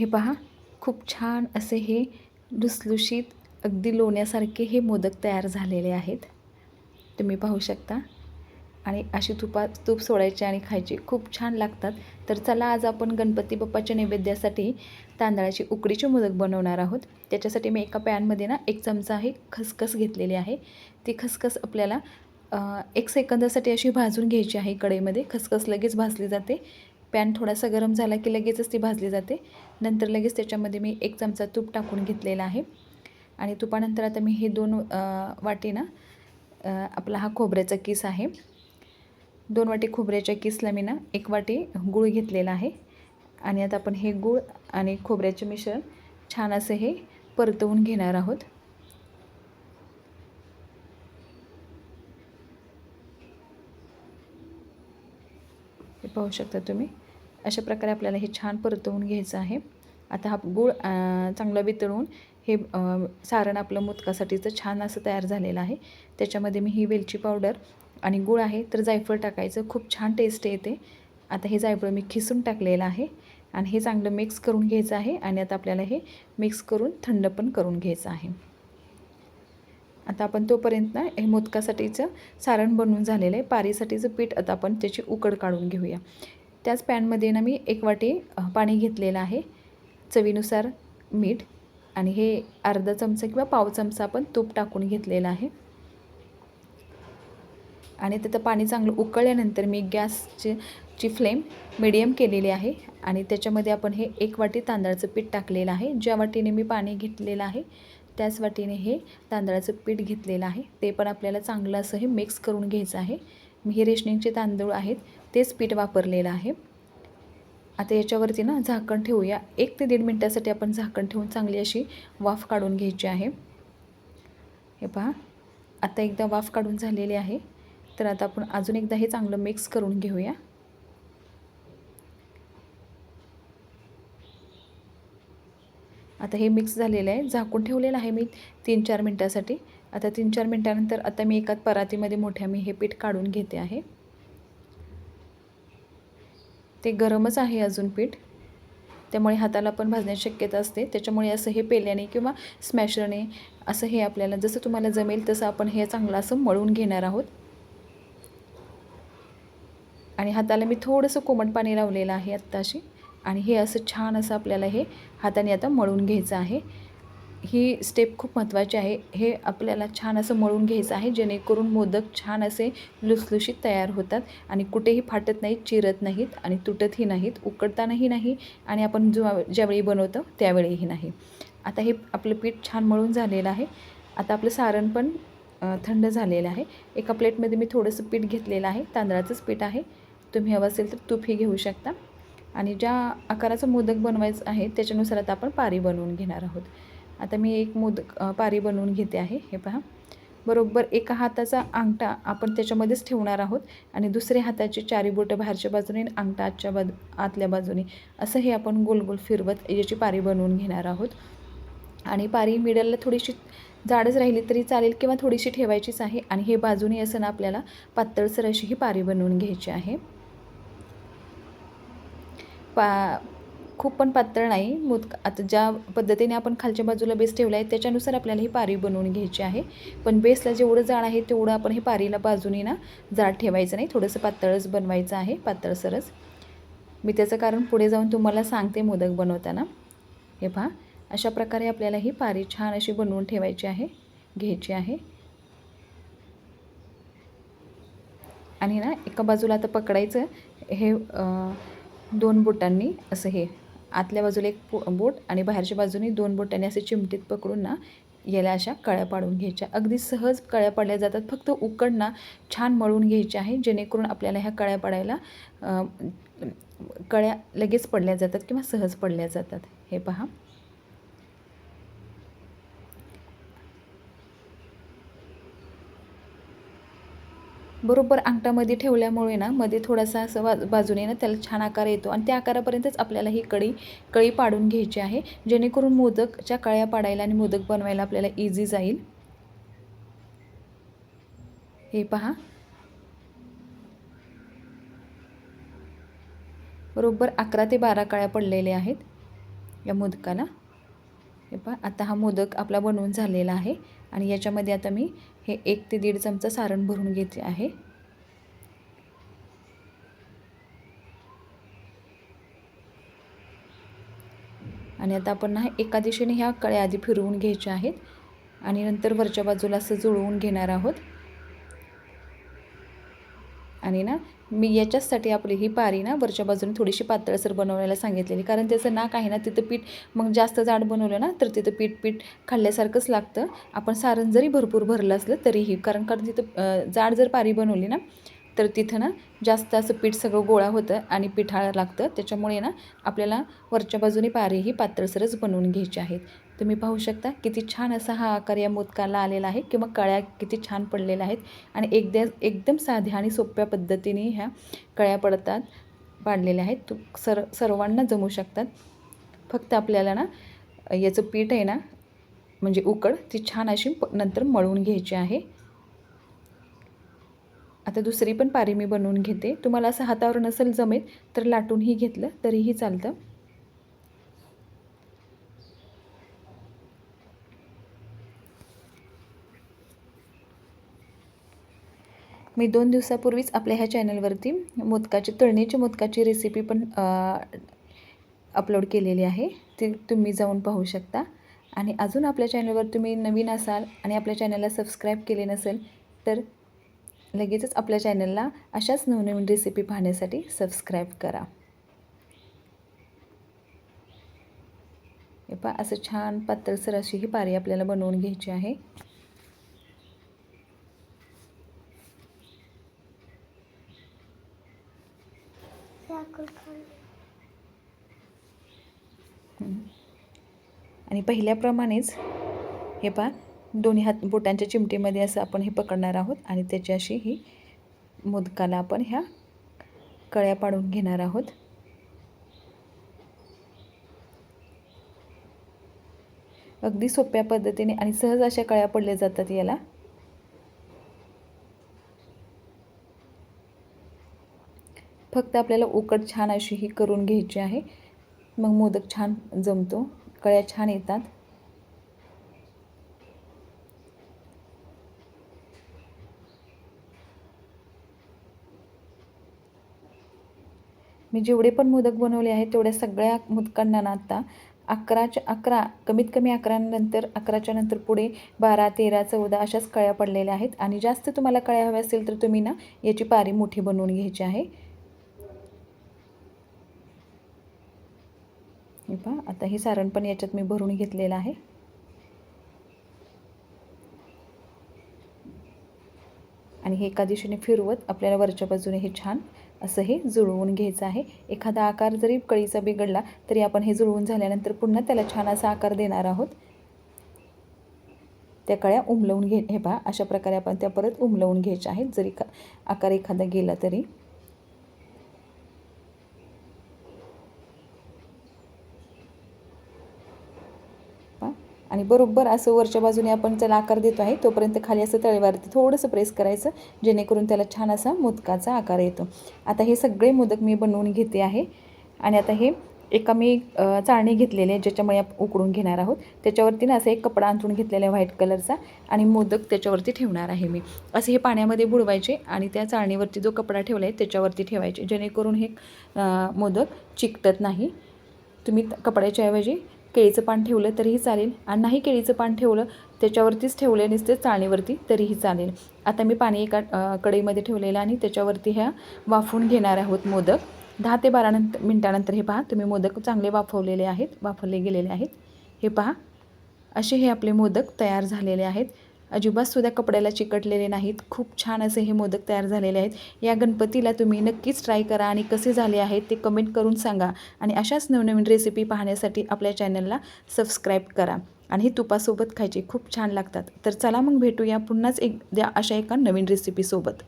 हे पहा खूप छान असे हे लुसलुशीत अगदी लोण्यासारखे हे मोदक तयार झालेले आहेत. तुम्ही पाहू शकता. आणि अशी तुपात तूप सोडायची आणि खायची खूप छान लागतात. तर चला आज आपण गणपती बाप्पाच्या नैवेद्यासाठी तांदळाची उकडीचे मोदक बनवणार आहोत. त्याच्यासाठी मी एका पॅनमध्ये ना एक चमचा आहे खसखस घेतलेली आहे. ती खसखस आपल्याला एक सेकंदासाठी अशी भाजून घ्यायची आहे कढईमध्ये. खसखस लगेच भाजली जाते. पॅन थोडासा गरम झाला की लगेचच ती भाजली जाते. नंतर लगेच त्याच्यामध्ये मी एक चमचा तूप टाकून घेतलेला आहे. आणि तुपानंतर आता मी हे दोन वाटी ना आपला हा खोबऱ्याचा किस आहे. दोन वाटी खोबऱ्याच्या किसला मी ना एक वाटी गूळ घेतलेला आहे. आणि आता आपण हे गूळ आणि खोबऱ्याचे मिश्रण छान असं हे परतवून घेणार आहोत. हे पाहू शकता तुम्ही. अशा प्रकारे आपल्याला हे छान परतवून घ्यायचं आहे. आता हा गूळ चांगला वितळून हे सारण आपलं मोदकासाठीचं छान असं तयार झालेलं आहे. त्याच्यामध्ये मी ही वेलची पावडर आणि गूळ आहे तर जायफळ टाकायचं. खूप छान टेस्ट येते. आता हे जायफळ मी खिसून टाकलेलं आहे आणि हे चांगलं मिक्स करून घ्यायचं आहे आणि आता आपल्याला हे मिक्स करून थंड पण करून घ्यायचं आहे. आता आपण तोपर्यंत ना हे मोदकासाठीचं सारण बनवून झालेलं आहे. पारीसाठीचं पीठ आता आपण त्याची उकड काढून घेऊया. त्याच पॅनमध्ये ना मी एक वाटी पाणी घेतलेलं आहे. चवीनुसार मीठ आणि हे अर्धा चमचा किंवा पाव चमचा आपण तूप टाकून घेतलेलं आहे. आणि त्याचं पाणी चांगलं उकळल्यानंतर मी गॅसची ची फ्लेम मिडियम केलेली आहे. आणि त्याच्यामध्ये आपण हे एक वाटी तांदळाचं पीठ टाकलेलं आहे. ज्या वाटीने मी पाणी घेतलेलं आहे त्याच वाटीने हे तांदळाचं पीठ घेतलेलं आहे. ते पण आपल्याला चांगलं असं हे मिक्स करून घ्यायचं आहे. मी हे रेशनिंगचे तांदूळ आहेत तेच पीठ वापरलेलं आहे. आता याच्यावरती ना झाकण ठेवूया. एक ते दीड मिनटासाठी आपण झाकण ठेवून चांगली अशी वाफ काढून घ्यायची आहे. हे पहा आता एकदा वाफ काढून झालेली आहे. तर आता आपण अजून एकदा हे चांगलं मिक्स करून घेऊया. आता हे मिक्स झालेलं आहे. झाकून ठेवलेलं आहे मी तीन चार मिनटासाठी. आता तीन चार मिनटानंतर आता मी एकात परातीमध्ये मोठ्या मी हे पीठ काढून घेते आहे. ते गरमच आहे अजून पीठ. त्यामुळे हाताला पण भाजण्याची शक्यता असते. त्याच्यामुळे असं हे पेल्याने किंवा स्मॅशरने असं हे आपल्याला जसं तुम्हाला जमेल तसं आपण हे चांगलं असं मळून घेणार आहोत. आणि हाताला मी थोडंसं कोमट पाणी लावलेलं आहे आत्ताशी. आणि हे असं छान असं आपल्याला हे हाताने आता मळून घ्यायचं आहे. ही स्टेप खूप महत्त्वाची आहे. हे आपल्याला छान असं मळून घ्यायचं आहे जेणेकरून मोदक छान असे लुसलुशीत तयार होतात आणि कुठेही फाटत नाहीत चिरत नाहीत आणि तुटतही नाहीत उकडतानाही नाही आणि आपण जो ज्यावेळी बनवतो त्यावेळीही नाही. आता हे आपलं पीठ छान मळून झालेलं आहे. आता आपलं सारण पण थंड झालेलं आहे. एका प्लेटमध्ये मी थोडंसं पीठ घेतलेलं आहे. तांदळाचंच पीठ आहे. तुम्ही हवं असेल तर तूपही घेऊ शकता. आणि ज्या आकाराचं मोदक बनवायचं आहे त्याच्यानुसार आता आपण पारी बनवून घेणार आहोत. आता मी एक मोदक पारी बनवून घेते आहे हे पहा. बरोबर एका हाताचा अंगठा आपण त्याच्यामध्येच ठेवणार आहोत आणि दुसऱ्या हाताची चारी बोटं बाहेरच्या बाजूने आणि अंगठा आजच्या बाजू आतल्या बाजूने. असं हे आपण गोल गोल फिरवत याची पारी बनवून घेणार आहोत. आणि पारी मिडलला थोडीशी जाडच राहिली तरी चालेल किंवा थोडीशी ठेवायचीच आहे आणि हे बाजूने असं ना आपल्याला पातळसर अशी ही पारी बनवून घ्यायची आहे. पा खूप पण पातळ नाही. मोदक आता ज्या पद्धतीने आपण खालच्या बाजूला बेस ठेवला आहे त्याच्यानुसार आपल्याला ही पारी बनवून घ्यायची आहे. पण बेसला जेवढं जाड आहे तेवढं आपण हे पारीला बाजूने ना जाड ठेवायचं नाही. थोडंसं पातळच बनवायचं आहे पातळसरच मी त्याचं कारण पुढे जाऊन तुम्हाला सांगते मोदक बनवताना. हे पहा अशा प्रकारे आपल्याला ही पारी छान अशी बनवून ठेवायची आहे घ्यायची आहे. आणि ना एका बाजूला आता पकडायचं. हे दोन बोटांनी असं हे आतल्या बाजूला एक पो बोट आणि बाहेरच्या बाजूने दोन बोटांनी असे चिमटीत पकडून ना याला अशा कळ्या पाडून घ्यायच्या. अगदी सहज कळ्या पाडल्या जातात. फक्त उकडना छान मळून घ्यायच्या आहे जेणेकरून आपल्याला ह्या कळ्या पाडायला कळ्या लगेच पडल्या जातात किंवा सहज पडल्या जातात. हे पहा. बरोबर अंगठामध्ये ठेवल्यामुळे ना मध्ये थोडासा असं वा बाजूने ना त्याला छान आकार येतो आणि त्या आकारापर्यंतच आपल्याला ही कळी कळी पाडून घ्यायची आहे. जेणेकरून मोदकच्या कळ्या पाडायला आणि मोदक बनवायला आपल्याला इझी जाईल. हे पहा. बरोबर अकरा ते बारा कळ्या पडलेल्या आहेत या मोदकाला. हे पहा आता हा मोदक आपला बनवून झालेला आहे. आणि याच्यामध्ये आता मी हे एक ते दीड चमचा सारण भरून घेते आहे. आणि आता आपण ना एका दिशेने ह्या कळ्या आधी फिरवून घ्यायच्या आहेत. आणि नंतर वरच्या बाजूला असं जुळवून घेणार आहोत. आणि ना मी याच्याचसाठी आपली ही पारी ना वरच्या बाजूने थोडीशी पातळसर बनवायला सांगितलेली. कारण त्याचं नाक आहे ना तिथं पीठ मग जास्त जाड बनवलं ना तर तिथं पीठ पीठ खाल्ल्यासारखंच लागतं. आपण सारण जरी भरपूर भरलं असलं तरीही कारण कारण तिथं जाड जर पारी बनवली ना तर तिथं ना जास्त असं पीठ सगळं गोळा होतं आणि पिठाळं लागतं. त्याच्यामुळे ना आपल्याला वरच्या बाजूने पारी ही पातळसरच बनवून घ्यायची आहेत. तुम्ही पाहू शकता किती छान असा हा आकार या मोदकाला आलेला आहे किंवा कळ्या किती छान पडलेल्या आहेत. आणि एकदा एकदम साध्या आणि सोप्या पद्धतीने ह्या कळ्या पडतात पाडलेल्या आहेत. तू सर सर्वांना जमू शकतात. फक्त आपल्याला ना याचं पीठ आहे ना म्हणजे उकड ती छान अशी प नंतर मळून घ्यायची आहे. आता दुसरी पण पारी मी बनवून घेते. तुम्हाला असं हातावर नसेल जमेल तर लाटूनही घेतलं तरीही चालतं. मी दोन दिवसापूर्वीच आपल्या ह्या चॅनलवरती मोदकाची तळणीची मोदकाची रेसिपी पण अपलोड केलेली आहे. ती तुम्ही जाऊन पाहू शकता. आणि अजून आपल्या चॅनलवर तुम्ही नवीन असाल आणि आपल्या चॅनलला सबस्क्राईब केले नसेल तर लगेचच आपल्या चॅनलला अशाच नवनवीन रेसिपी पाहण्यासाठी सबस्क्राईब करा. हे पा असं छान पातळसर अशी ही पारी आपल्याला बनवून घ्यायची आहे. आणि पहिल्याप्रमाणेच हे पा दोन्ही हात बोटांच्या चिमटीमध्ये असं आपण हे पकडणार आहोत आणि त्याच्याशी ही मोदकाला आपण ह्या कळ्या पाडून घेणार आहोत. अगदी सोप्या पद्धतीने आणि सहज अशा कळ्या पडल्या जातात याला. फक्त आपल्याला उकट छान अशी ही करून घ्यायची आहे. मग मोदक छान जमतो. कळ्या छान येतात. मी जेवढे पण मोदक बनवले आहेत तेवढ्या सगळ्या मोदकांना ना आता अकराच्या अकरा कमीत कमी अकरानंतर अकराच्या नंतर पुढे बारा तेरा चौदा अशाच कळ्या पडलेल्या आहेत. आणि जास्त तुम्हाला कळ्या हव्या असेल तर तुम्ही ना याची पारी मोठी बनवून घ्यायची आहे. हे पहा आता हे सारण पण याच्यात मी भरून घेतलेलं आहे. आणि हे एका दिशेने फिरवत आपल्याला वरच्या बाजूने हे छान असं हे जुळवून घ्यायचं आहे. एखादा आकार जरी कळीचा बिघडला तरी आपण हे जुळवून झाल्यानंतर पुन्हा त्याला छान असा आकार देणार आहोत. त्या कळ्या उमलवून घे हे पहा अशा प्रकारे आपण त्या परत उमलवून घ्यायच्या आहेत. जरी का आकार एखादा गेला तरी. आणि बरोबर असं वरच्या बाजूने आपण त्याला आकार देतो आहे तोपर्यंत खाली असं तळेवरती थोडंसं प्रेस करायचं जेणेकरून त्याला छान असा मोदकाचा आकार येतो. आता हे सगळे मोदक मी बनवून घेते आहे. आणि आता हे एका मी चाळणी घेतलेली आहे ज्याच्यामुळे उकडून घेणार आहोत. त्याच्यावरती ना असं एक कपडा अंथरून घेतलेला आहे व्हाईट कलरचा आणि मोदक त्याच्यावरती ठेवणार आहे मी. असे हे पाण्यामध्ये बुडवायचे आणि त्या चाळणीवरती जो कपडा ठेवला आहे त्याच्यावरती ठेवायचे. जेणेकरून हे मोदक चिकटत नाही. तुम्ही कपड्याच्या ऐवजी केळीचं पान ठेवलं तरीही चालेल आणि नाही केळीचं पान ठेवलं त्याच्यावरतीच ठेवले नसते चाळणीवरती तरीही चालेल. आता मी पाणी एका कढईमध्ये ठेवलेलं आणि त्याच्यावरती ह्या वाफवून घेणार आहोत मोदक. दहा ते बारा नंतर मिनटानंतर हे पहा तुम्ही मोदक चांगले वाफवलेले आहेत वाफवले गेलेले आहेत. हे पहा असे हे आपले मोदक तयार झालेले आहेत. अजिबातसुद्धा कपड्याला चिकटलेले नाहीत. खूप छान असे हे मोदक तयार झालेले आहेत. या गणपतीला तुम्ही नक्कीच ट्राय करा आणि कसे झाले आहेत ते कमेंट करून सांगा. आणि अशाच नवनवीन रेसिपी पाहण्यासाठी आपल्या चॅनलला सबस्क्राईब करा. आणि हे तुपासोबत खायचे खूप छान लागतात. तर चला मग भेटूया पुन्हाच एक द्या अशा एका नवीन रेसिपीसोबत